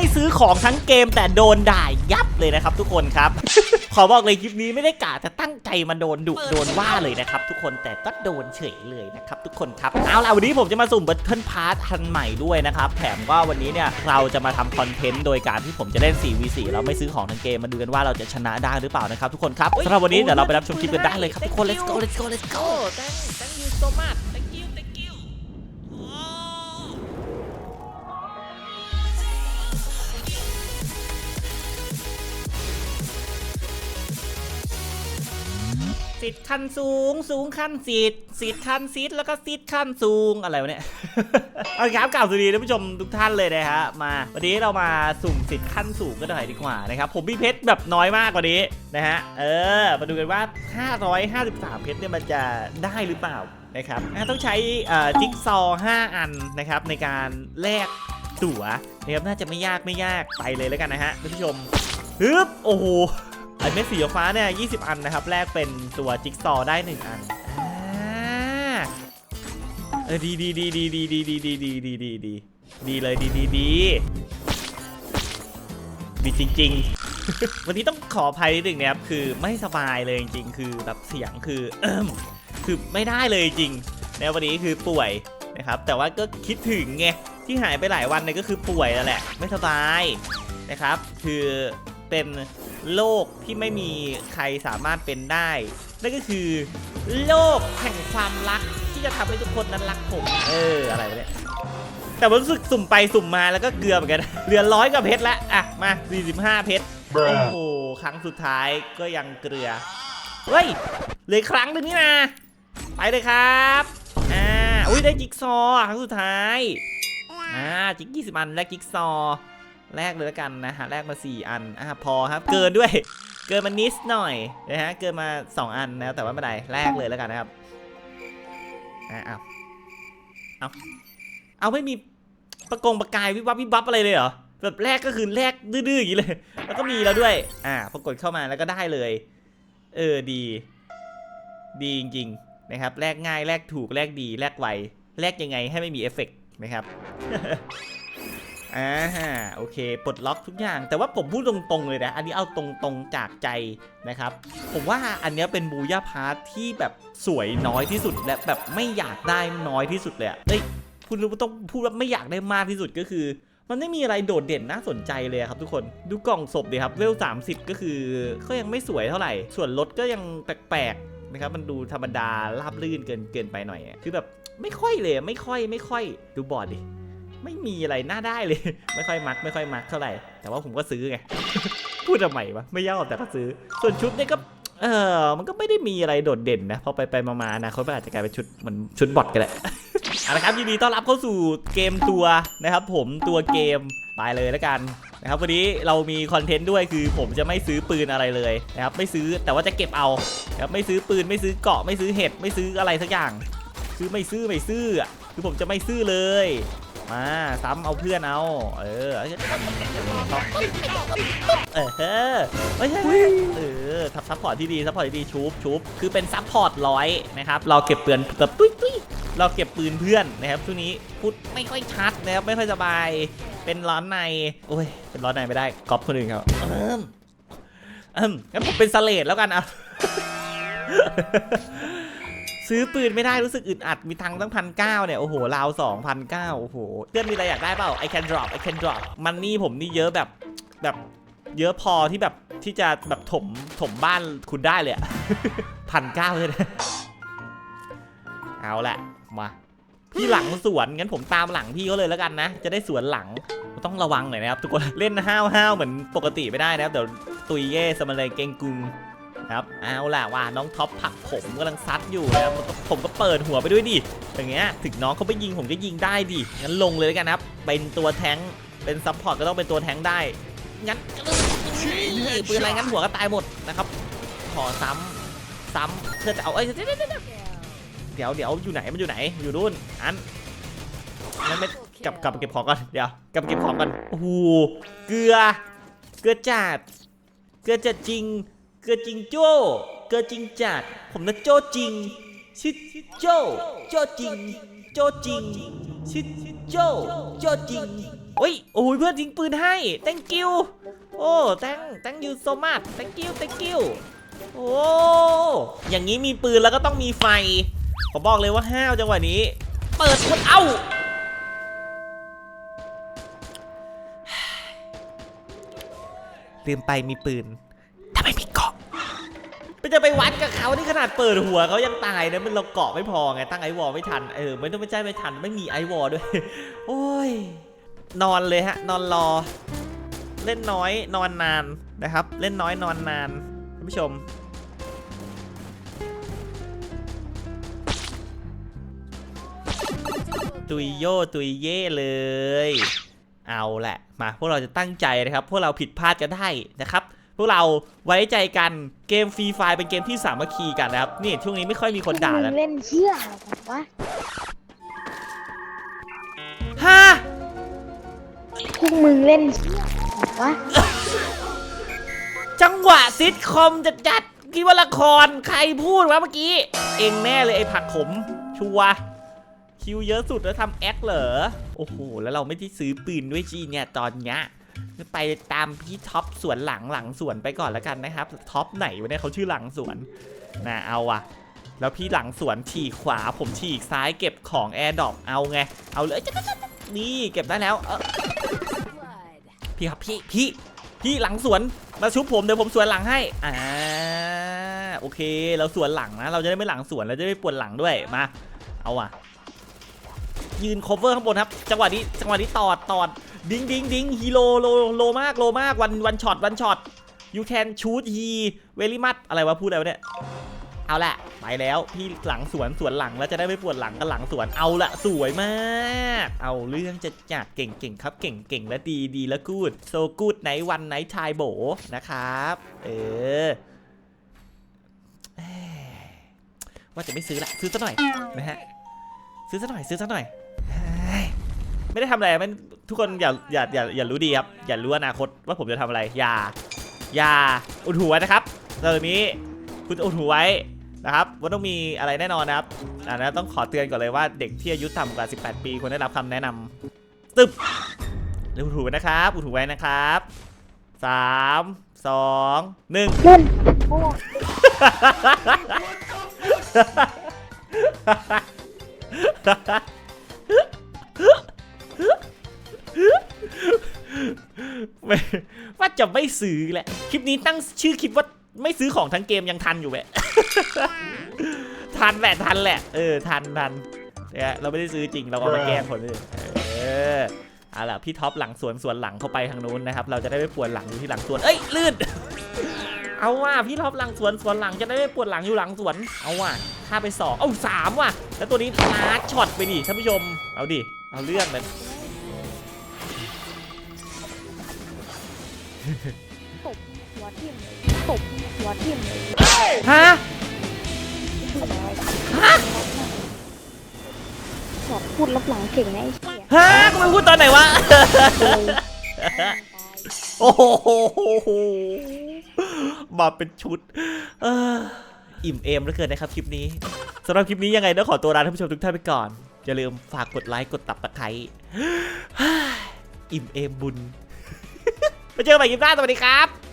ไม่ซื้อของทั้งเกมแต่โดนด่ายับเลยนะครับทุกคนครับ ขอบอกเลยคลิปนี้ไม่ได้กะจะตั้งใจมาโดนดุโดนว่าเลยนะครับทุกคนแต่ก็โดนเฉยเลยนะครับทุกคนครับเอาล่ะวันนี้ผมจะมาสุ่มบัตเทิลพาร์ททันใหม่ด้วยนะครับแถมว่าวันนี้เนี่ยเราจะมาทำคอนเทนต์โดยการที่ผมจะเล่น 4v4 เราไม่ซื้อของทั้งเกมมาดูกันว่าเราจะชนะได้หรือเปล่านะครับทุกคนครับสำหรับวันนี้เดี๋ยวเราไปรับชมคลิปกันได้เลยครับทุกคน let's go let's go let's go thank thank you so much สิทธิ์ขั้นสูง สูงขั้นสิทธิ์สิทธิ์ขั้นซิทธิ์แล้วก็ซิทธิ์ขั้นสูงอะไรวะเนี่ยเอาละครับกล่าวสวัสดีท่านผู้ชมทุกท่านเลยนะฮะมาวันนี้เรามาสุ่มสิทธิ์ขั้นสูงกันหน่อยดีกว่านะครับผมมีเพชรแบบน้อยมากกว่านี้นะฮะเออมาดูกันว่า 553 เพชรเนี่ยมันจะได้หรือเปล่านะครับต้องใช้จิ๊กซอว์5อันนะครับในการแลกตั๋วนะครับน่าจะไม่ยากไม่ยากไปเลยแล้วกันนะฮะท่านผู้ชมฮึบโอ้โห ไอเม็ดสีฟ้าเนี่ย20อันนะครับ แลกเป็นตัวจิ๊กซอได้ 1 อันอ่าเออดีดีดีดีดีดีดีดีดีดีดีดีดีเลยดีดีดีดีจริง ๆ วันนี้ต้องขออภัยนิดนึงนะครับคือไม่สบายเลยจริงๆ คือแบบเสียงคือเอมคือไม่ได้เลยจริงในวันนี้คือป่วยนะครับ แต่ว่าก็คิดถึงไงที่หายไปหลายวันเนี่ยก็คือป่วยแล้วแหละ ไม่สบายนะครับ คือเป็น โรคที่ไม่มีใครสามารถเป็นได้ นั่นก็คือ โลกแห่งความรักที่จะทำให้ทุกคนนั้นรักผม เออ อะไรวะเนี่ยแต่ว่ารู้สึกสุ่มไปสุ่มมาแล้วก็เกลือเหมือนกัน เหลือร้อยกว่าเพชรละอะ มา 45 เพชร โอ้โห ครั้งสุดท้ายก็ยังเกลือ เฮ้ยเหลืออกครั้งหนึ่งนี่นะไปเลยครับ อ่า อุ้ยได้จิ๊กซอว์ครั้งสุดท้าย อ่า จิ๊ก20อันแลกจิ๊กซอว์ แลกเลยแล้วกันนะฮะแลกมา 4 อันอ่าพอครับ เกินด้วย เกินมานิดหน่อยนะฮะ เกินมา 2 อันนะแต่ว่าไม่เป็นไรแลกเลยแล้วกันนะครับอ่าเอาเอาเอาไม่มีประกงประกายวิบวับวิบวับอะไรเลยเหรอแบบแรกก็คือแรกดื้อๆอย่างนี้เลย แล้วก็มีแล้วด้วย อ่าปรากฏเข้ามาแล้วก็ได้เลย เออดี ดีจริงๆนะครับ แลกง่ายแลกถูกแลกดีแลกไวแลกยังไงให้ไม่มีเอฟเฟกต์นะครับ อ่าโอเคปลดล็อกทุกอย่าง แต่ว่าผมพูดตรงๆเลยนะ อันนี้เอาตรงๆจากใจนะครับ ผมว่าอันนี้เป็นบูย่าพาร์ทที่แบบสวยน้อยที่สุดและแบบไม่อยากได้น้อยที่สุดเลยเอ้ยพูดรู้ต้องพูดว่าไม่อยากได้มากที่สุดก็คือ มันไม่มีอะไรโดดเด่นน่าสนใจเลยครับทุกคนดูกล่องศพดิครับเวล30 ก็คือก็ยังไม่สวยเท่าไหร่ ส่วนรถก็ยังแปลกๆนะครับมันดูธรรมดาราบลื่นเกินเกินไปหน่อยคือแบบไม่ค่อยเลยไม่ค่อยไม่ค่อยดูบอร์ดดิ ไม่มีอะไรน่าได้เลย ไม่ค่อยมักไม่ค่อยมักเท่าไหร่ แต่ว่าผมก็ซื้อไง พูดทำไมวะไม่ยอกแต่ก็ซื้อ ส่วนชุดเนี่ยก็เออมันก็ไม่ได้มีอะไรโดดเด่นนะ พอไปไปมาๆนะเขาอาจจะกลายเป็นชุดเหมือนชุดบอทกันแหละเอาละครับยินดีต้อนรับเข้าสู่เกมตัวนะครับ ผมตัวเกมไปเลยแล้วกันนะครับวันนี้เรามีคอนเทนต์ด้วยคือผมจะไม่ซื้อปืนอะไรเลยนะครับไม่ซื้อแต่ว่าจะเก็บเอาครับไม่ซื้อปืนไม่ซื้อเกาะไม่ซื้อเห็ดไม่ซื้ออะไรสักอย่าง ซื้อไม่ซื้อไม่ซื้ออะคือผมจะไม่ซื้อเลย มาซ้ำเอาเพื่อนเอาเออเออเออไม่ใช่เออทับซัพพอร์ตที่ดีซัพพอร์ตที่ดีชุบชุบคือเป็นซัพพอร์ตร้อยนะครับเราเก็บปืนแบบตุ้ยตุ้ยเราเก็บปืนเพื่อนนะครับช่วงนี้พูดไม่ค่อยชัดนะครับไม่ค่อยสบายเป็นร้อนในโอ้ยเป็นร้อนในไม่ได้ก๊อปคนอื่นเขาเอิ่มเอิ่มงั้นผมเป็นสเลดแล้วกันเอา ซื้อปืนไม่ได้รู้สึกอึดอัดมีตังตั้งพันเก้าเนี่ย โอ้โหราวสองพันเก้าโอ้โหเพื่อนมีอะไรอยากได้เปล่า I can drop I can drop มันนี่ผมนี่เยอะแบบแบบเยอะพอที่แบบที่จะแบบถมถมบ้านคุณได้เลยพันเก้าเลยนะเอาแหละมาพี่หลังสวนงั้นผมตามหลังพี่เขาเลยแล้วกันนะ จะได้สวนหลังต้องระวังหน่อยนะครับทุกคนเล่นห้าวห้าวเหมือนปกติไม่ได้นะครับเดี๋ยวตุยเย่สมาเลยเกงกุง ครับเอาล่ะว่าน้องท็อปผักผมกำลังซัดอยู่นะครับผมก็เปิดหัวไปด้วยดิอย่างเงี้ยถึงน้องเขาไปยิงผมก็ยิงได้ดิงั้นลงเลยแล้วกันครับ เป็นตัวแทงเป็นซัพพอร์ตก็ต้องเป็นตัวแทงได้งั้นปืนอะไรงั้นหัวก็ตายหมดนะครับขอซ้ำซ้ำเพื่อจะเอาเอ้ยเดี๋ยวเดี๋ยวเดี๋ยวอยู่ไหนมันอยู่ไหนอยู่นู่นอันงั้นไม่กลับกลับไปเก็บของก่อนเดี๋ยวกลับไปเก็บของก่อนโอ้โหเกลือเกลือจัดเกลือจัดจริง กลือจริงโจ้เกลือจริงจัด ผมนะโจ้จริงชื่อโจ้โจ้จริง โจ้จริงชื่อโจ้โจ้จริงโอ้ยโอ้ยเพื่อนทิ้งปืนให้ thank you โอ้ thank thank you so much thank you thank you โอ้ อย่างนี้มีปืนแล้วก็ต้องมีไฟ ผมบอกเลยว่าห้าวจังหวะนี้ เปิดคนเอ้า ลืมไปมีปืน จะไปวัดกับเขาที่ขนาดเปิดหัวเขายังตายนะมันเราเกาะไม่พอไงตั้งไอวอลไม่ทันเออไม่ต้องไม่ใช่ไม่ทันไม่มีไอวอลด้วย โอ้ย นอนเลยฮะ นอนรอ เล่นน้อยนอนนานนะครับ เล่นน้อยนอนนานท่านผู้ชมตุยโยตุยเย่เลย เอาแหละ มาพวกเราจะตั้งใจนะครับ พวกเราผิดพลาดกันได้นะครับ พวกเราไว้ใจกันเกมฟรีไฟเป็นเกมที่สามัคคีกันนะครับนี่ช่วงนี้ไม่ค่อยมีคนด่ามึแล้วงเล่นเชี่ยอะไรกันวะฮะพวกมึงเล่นเชี่ยอะไรกันวะจังหวะซิทคอมจะจัดๆคิดว่าละครใครพูดวะเมื่อกี้ เองแน่เลยไอ้ผักขมชัวร์คิวเยอะสุดแล้วทำแอคเหรอ โอ้โห แล้วเราไม่ได้ซื้อปืนด้วยจีเนี่ยตอนเนี้ย ไปตามพี่ท็อปสวนหลังหลังสวนไปก่อนแล้วกันนะครับท็อปไหนวะเนี่ยเขาชื่อหลังสวนนะเอาอะแล้วพี่หลังสวนฉีกขวา ผมฉีกซ้ายเก็บของแอร์ดรอปเอาไง เอาเลยนี่เก็บได้แล้วเออพี่ครับพี่พี่พี่หลังสวนมาชุบผมเดี๋ยวผมสวนหลังให้อ่าโอเคเราสวนหลังนะ เราจะได้ไม่หลังสวนเราจะได้ไม่ปวดหลังด้วยมา เอาว่ะยืน cover ข้างบนครับ จังหวะนี้จังหวะนี้ตอดตอด ดิงดิงดิงฮีโร่โลโลมากโลมากวันวันช็อตวันช็อต you can shoot he very much อะไรวะพูดอะไรวะเนี่ยเอาละไปแล้วพี่หลังสวนสวนหลังแล้วจะได้ไม่ปวดหลังกันหลังสวนเอาละสวยมาก เอาเรื่องจะจัดเก่งเก่งครับ เก่งเก่งและดีดีและกูดโซกูดไหนวันไหนชายโบนะครับ เออว่าจะไม่ซื้อละซื้อซะหน่อยนะฮะซื้อซะหน่อยซื้อซะหน่อย ไม่ได้ทำอะไรไม่ ทุกคนอย่าอย่าอย่าอย่ารู้ดีครับ อย่ารู้อนาคตว่าผมจะทำอะไร อย่า อย่าอุดหูไว้นะครับตอนนี้คุณอุดหูไว้นะครับว่าต้องมีอะไรแน่นอนนะครับอันนั้นต้องขอเตือนก่อนเลยว่าเด็กที่อายุต่ำกว่า 18 ปีควรได้รับคำแนะนำตึบอุดหูไว้นะครับอุดหูไว้นะครับสามสองหนึ่ง จะไม่ซื้อแหละ คลิปนี้ตั้งชื่อคลิปว่าไม่ซื้อของทั้งเกมยังทันอยู่แหละ ทันแหละทันแหละ เออทันทันเนี่ยเราไม่ได้ซื้อจริงเราเอามาแกล้งคนอื่นเออเอาล่ะพี่ท็อปหลังสวนสวนหลังเข้าไปทางนู้นนะครับ เราจะได้ไม่ปวดหลังอยู่ที่หลังสวน เอ้ยลื่น เอาว่ะพี่ท็อปหลังสวนสวนหลังจะได้ไม่ปวดหลังอยู่หลังสวน เอาว่ะฆ่าไปสองเอาสามว่ะ แล้วตัวนี้ลาดช็อตไปดิท่านผู้ชม เอาดิ เอาเรื่องมัน ตบหัวทิ่มเลยตบหัวทิ่มเลยฮะพูดอะไรบอกพูดรับหลังเก่งนะไอ้เชี่ยฮะกูไปพูดตอนไหนวะเลยโอ้โห มาเป็นชุด เอออิ่มเอมเหลือเกินนะครับคลิปนี้สำหรับคลิปนี้ยังไงต้องขอตัวลาท่านผู้ชมทุกท่านไปก่อน อย่าลืมฝากกดไลค์กดตับตะไคร้ อิ่มเอมบุญ ไปเจอกันใหม่คลิปหน้าสวัสดีครับ